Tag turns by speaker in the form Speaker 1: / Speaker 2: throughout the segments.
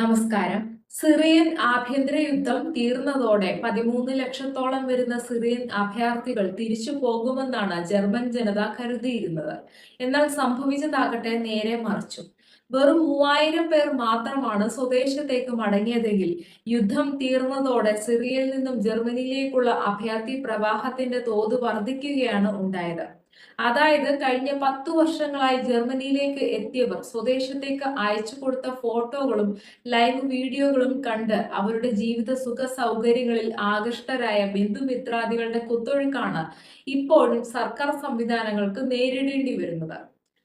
Speaker 1: നമസ്കാരം. സിറിയൻ ആഭ്യന്തര യുദ്ധം തീർന്നതോടെ പതിമൂന്ന് ലക്ഷത്തോളം വരുന്ന സിറിയൻ അഭയാർത്ഥികൾ തിരിച്ചു പോകുമെന്നാണ് ജർമ്മൻ ജനത കരുതിയിരുന്നത്. എന്നാൽ സംഭവിച്ചതാകട്ടെ നേരെ മറിച്ചു. വെറും മൂവായിരം പേർ മാത്രമാണ് സ്വദേശത്തേക്ക് മടങ്ങിയതെങ്കിൽ യുദ്ധം തീർന്നതോടെ സിറിയയിൽ നിന്നും ജർമ്മനിയിലേക്കുള്ള അഭയാർത്ഥി പ്രവാഹത്തിന്റെ തോത് വർദ്ധിക്കുകയാണ് ഉണ്ടായത്. അതായത് കഴിഞ്ഞ പത്തു വർഷങ്ങളായി ജർമ്മനിയിലേക്ക് എത്തിയവർ സ്വദേശത്തേക്ക് അയച്ചു കൊടുത്ത ഫോട്ടോകളും ലൈവ് വീഡിയോകളും കണ്ട് അവരുടെ ജീവിത സുഖ സൗകര്യങ്ങളിൽ ആകൃഷ്ടരായ ബന്ധുമിത്രാദികളുടെ കുത്തൊഴുക്കാണ് ഇപ്പോഴും സർക്കാർ സംവിധാനങ്ങൾക്ക് നേരിടേണ്ടി വരുന്നത്.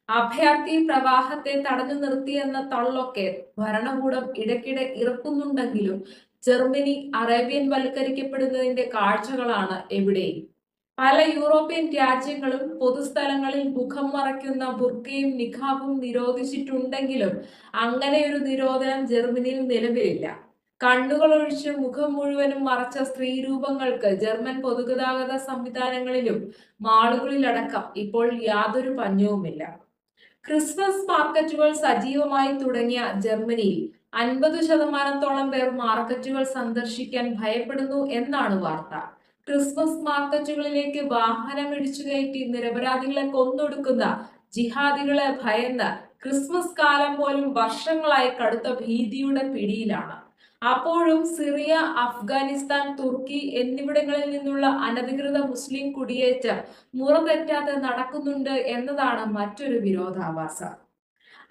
Speaker 1: അഭയാർത്ഥി പ്രവാഹത്തെ തടഞ്ഞു നിർത്തിയെന്ന തള്ളൊക്കെ ഭരണകൂടം ഇടയ്ക്കിടെ ഇറക്കുന്നുണ്ടെങ്കിലും ജർമ്മനി അറേബ്യൻ വൽക്കരിക്കപ്പെടുന്നതിന്റെ കാഴ്ചകളാണ് എവിടെയും. പല യൂറോപ്യൻ രാജ്യങ്ങളും പൊതുസ്ഥലങ്ങളിൽ മുഖം മറയ്ക്കുന്ന ബുർക്കയും നിഖാബും നിരോധിച്ചിട്ടുണ്ടെങ്കിലും അങ്ങനെ ഒരു നിരോധനം ജർമ്മനിയിൽ നിലവിലില്ല. കണ്ണുകൾ ഒഴിച്ച് മുഖം മുഴുവനും മറച്ച സ്ത്രീരൂപങ്ങൾക്ക് ജർമ്മൻ പൊതുഗതാഗത സംവിധാനങ്ങളിലും മാളുകളിലടക്കം ഇപ്പോൾ യാതൊരു പഞ്ഞവുമില്ല. ക്രിസ്മസ് മാർക്കറ്റുകൾ സജീവമായി തുടങ്ങിയ ജർമ്മനിയിൽ അൻപത് ശതമാനത്തോളം പേർ മാർക്കറ്റുകൾ സന്ദർശിക്കാൻ ഭയപ്പെടുന്നു എന്നാണ് വാർത്ത. ക്രിസ്മസ് മാർക്കറ്റുകളിലേക്ക് വാഹനം ഇടിച്ചു കയറ്റി നിരപരാധികളെ കൊന്നൊടുക്കുന്ന ജിഹാദികളെ ഭയന്ന് ക്രിസ്മസ് കാലം പോലും വർഷങ്ങളായി കടുത്ത ഭീതിയുടെ പിടിയിലാണ്. അപ്പോഴും സിറിയ അഫ്ഗാനിസ്ഥാൻ തുർക്കി എന്നിവിടങ്ങളിൽ നിന്നുള്ള അനധികൃത മുസ്ലിം കുടിയേറ്റം മുറതെറ്റാതെ നടക്കുന്നുണ്ട് എന്നതാണ് മറ്റൊരു വിരോധാഭാസം.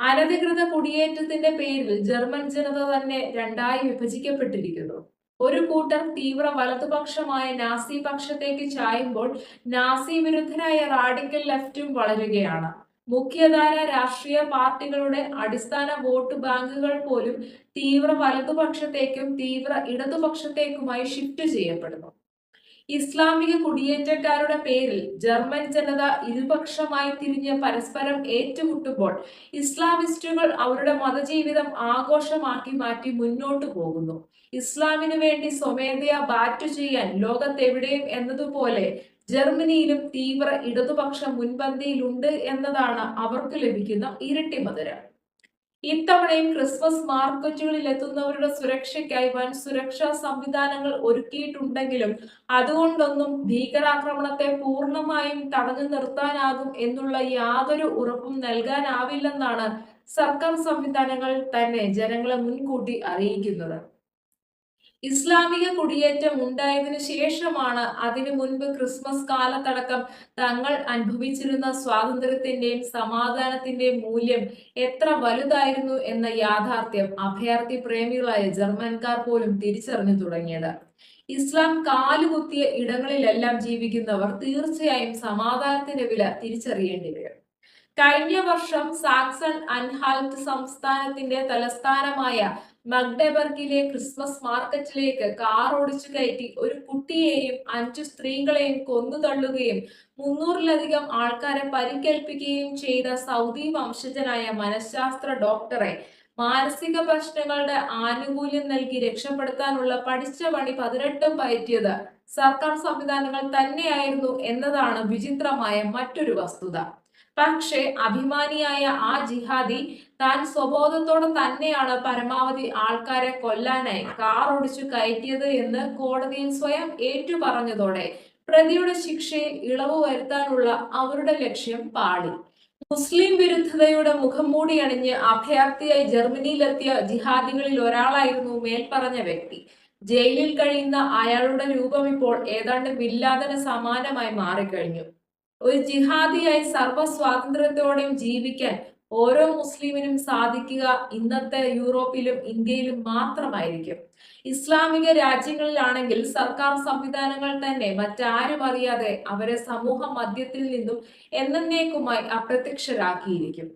Speaker 1: അനധികൃത കുടിയേറ്റത്തിന്റെ പേരിൽ ജർമ്മൻ ജനത തന്നെ രണ്ടായി വിഭജിക്കപ്പെട്ടിരിക്കുന്നു. ഒരു കൂട്ടർ തീവ്ര വലതുപക്ഷമായ നാസി പക്ഷത്തേക്ക് ചായുമ്പോൾ നാസി വിരുദ്ധരായ റാഡിക്കൽ ലെഫ്റ്റും വളരുകയാണ്. മുഖ്യധാര രാഷ്ട്രീയ പാർട്ടികളുടെ അടിസ്ഥാന വോട്ട് ബാങ്കുകൾ പോലും തീവ്ര വലതുപക്ഷത്തേക്കും തീവ്ര ഇടതുപക്ഷത്തേക്കുമായി ഷിഫ്റ്റ് ചെയ്യപ്പെടുന്നു. ഇസ്ലാമിക കുടിയേറ്റക്കാരുടെ പേരിൽ ജർമ്മൻ ജനത ഇരുപക്ഷമായി തിരിഞ്ഞ് പരസ്പരം ഏറ്റുമുട്ടുമ്പോൾ ഇസ്ലാമിസ്റ്റുകൾ അവരുടെ മതജീവിതം ആഘോഷമാക്കി മാറ്റി മുന്നോട്ടു പോകുന്നു. ഇസ്ലാമിനു വേണ്ടി സ്വമേധയാ ബാറ്റു ചെയ്യാൻ ലോകത്തെവിടെയും എന്നതുപോലെ ജർമ്മനിയിലും തീവ്ര ഇടതുപക്ഷ മുൻപന്തിയിലുണ്ട് എന്നതാണ് അവർക്ക് ലഭിക്കുന്ന ഇരട്ടി മധുരം. ഇത്തവണയും ക്രിസ്മസ് മാർക്കറ്റുകളിൽ എത്തുന്നവരുടെ സുരക്ഷയ്ക്കായി വൻ സുരക്ഷാ സംവിധാനങ്ങൾ ഒരുക്കിയിട്ടുണ്ടെങ്കിലും അതുകൊണ്ടൊന്നും ഭീകരാക്രമണത്തെ പൂർണമായും തടഞ്ഞു നിർത്താനാകും എന്നുള്ള യാതൊരു ഉറപ്പും നൽകാനാവില്ലെന്നാണ് സർക്കാർ സംവിധാനങ്ങൾ തന്നെ ജനങ്ങളെ മുൻകൂട്ടി അറിയിക്കുന്നത്. ഇസ്ലാമിക കുടിയേറ്റം ഉണ്ടായതിനു ശേഷമാണ് അതിനു മുൻപ് ക്രിസ്മസ് കാലത്തടക്കം തങ്ങൾ അനുഭവിച്ചിരുന്ന സ്വാതന്ത്ര്യത്തിന്റെയും സമാധാനത്തിന്റെയും മൂല്യം എത്ര വലുതായിരുന്നു എന്ന യാഥാർത്ഥ്യം അഭയാർത്ഥി പ്രേമികളായ ജർമ്മൻകാർ പോലും തിരിച്ചറിഞ്ഞു തുടങ്ങിയത്. ഇസ്ലാം കാലുകുത്തിയ ഇടങ്ങളിലെല്ലാം ജീവിക്കുന്നവർ തീർച്ചയായും സമാധാനത്തിന്റെ വില തിരിച്ചറിയേണ്ടി വരും. കഴിഞ്ഞ വർഷം സാക്സൺ അൻഹാൽറ്റ് സംസ്ഥാനത്തിന്റെ തലസ്ഥാനമായ മഗ്ഡബർഗിലെ ക്രിസ്മസ് മാർക്കറ്റിലേക്ക് കാർ ഓടിച്ചു കയറ്റി ഒരു കുട്ടിയെയും അഞ്ചു സ്ത്രീകളെയും കൊന്നുതള്ളുകയും മുന്നൂറിലധികം ആൾക്കാരെ പരിക്കേൽപ്പിക്കുകയും ചെയ്ത സൗദി വംശജനായ മനഃശാസ്ത്ര ഡോക്ടറെ മാനസിക പ്രശ്നങ്ങളുടെ ആനുകൂല്യം നൽകി രക്ഷപ്പെടുത്താനുള്ള പഠിച്ച പണി പതിനെട്ടും പയറ്റിയത് സർക്കാർ സംവിധാനങ്ങൾ തന്നെയായിരുന്നു എന്നതാണ് വിചിത്രമായ മറ്റൊരു വസ്തുത. പക്ഷേ അഭിമാനിയായ ആ ജിഹാദി താൻ സ്വബോധത്തോടെ തന്നെയാണ് പരമാവധി ആൾക്കാരെ കൊല്ലാനായി കാർ ഓടിച്ചു കയറ്റിയത് എന്ന് കോടതിയിൽ സ്വയം ഏറ്റുപറഞ്ഞതോടെ പ്രതിയുടെ ശിക്ഷയിൽ ഇളവ് വരുത്താനുള്ള അവരുടെ ലക്ഷ്യം പാളി. മുസ്ലിം വിരുദ്ധതയുടെ മുഖംമൂടി അണിഞ്ഞ് അഭയാർത്ഥിയായി ജർമ്മനിയിലെത്തിയ ജിഹാദികളിൽ ഒരാളായിരുന്നു മേൽപ്പറഞ്ഞ വ്യക്തി. ജയിലിൽ കഴിയുന്ന അയാളുടെ രൂപം ഇപ്പോൾ ഏതാണ്ട് വില്ലാതന് സമാനമായി മാറിക്കഴിഞ്ഞു. ഒരു ജിഹാദിയായി സർവ സ്വാതന്ത്ര്യത്തോടെയും ജീവിക്കാൻ ഓരോ മുസ്ലിമിനും സാധിക്കുക ഇന്നത്തെ യൂറോപ്പിലും ഇന്ത്യയിലും മാത്രമായിരിക്കും. ഇസ്ലാമിക രാജ്യങ്ങളിലാണെങ്കിൽ സർക്കാർ സംവിധാനങ്ങൾ തന്നെ മറ്റാരും അറിയാതെ അവരെ സമൂഹ മധ്യത്തിൽ നിന്നും എന്നേക്കുമായി അപ്രത്യക്ഷരാക്കിയിരിക്കും.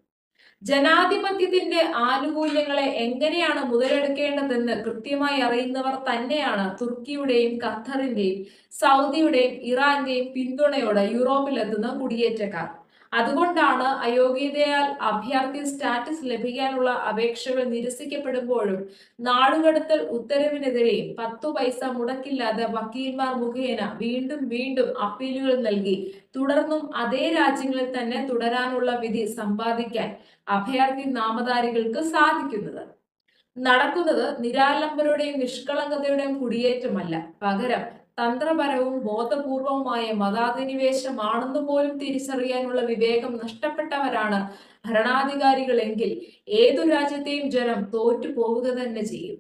Speaker 1: ജനാധിപത്യത്തിന്റെ ആനുകൂല്യങ്ങളെ എങ്ങനെയാണ് മുതലെടുക്കേണ്ടതെന്ന് കൃത്യമായി അറിയുന്നവർ തന്നെയാണ് തുർക്കിയുടെയും ഖത്തറിന്റെയും സൗദിയുടെയും ഇറാന്റെയും പിന്തുണയോടെ യൂറോപ്പിലെത്തുന്ന കുടിയേറ്റക്കാർ. അതുകൊണ്ടാണ് അയോഗ്യതയാൽ അഭ്യർത്ഥി സ്റ്റാറ്റസ് ലഭിക്കാനുള്ള അപേക്ഷകൾ നിരസിക്കപ്പെടുമ്പോഴും നാടുകടത്തൽ ഉത്തരവിനെതിരെ പത്തു പൈസ മുടക്കില്ലാതെ വക്കീൽമാർ മുഖേന വീണ്ടും വീണ്ടും അപ്പീലുകൾ നൽകി. തുടർന്നും അതേ രാജ്യങ്ങളിൽ തന്നെ തുടരാനുള്ള വിധി സമ്പാദിക്കാൻ അഭയാർത്ഥി നാമധാരികൾക്ക് സാധിക്കുന്നത്. നടക്കുന്നത് നിരാലംബരുടെയും നിഷ്കളങ്കതയുടെയും കുടിയേറ്റമല്ല. പകരം തന്ത്രപരവും ബോധപൂർവവുമായ മതാധിനിവേശമാണെന്ന് പോലും തിരിച്ചറിയാനുള്ള വിവേകം നഷ്ടപ്പെട്ടവരാണ് ഭരണാധികാരികളെങ്കിൽ ഏതു രാജ്യത്തെയും ജനം തോറ്റു പോവുക തന്നെ ചെയ്യും.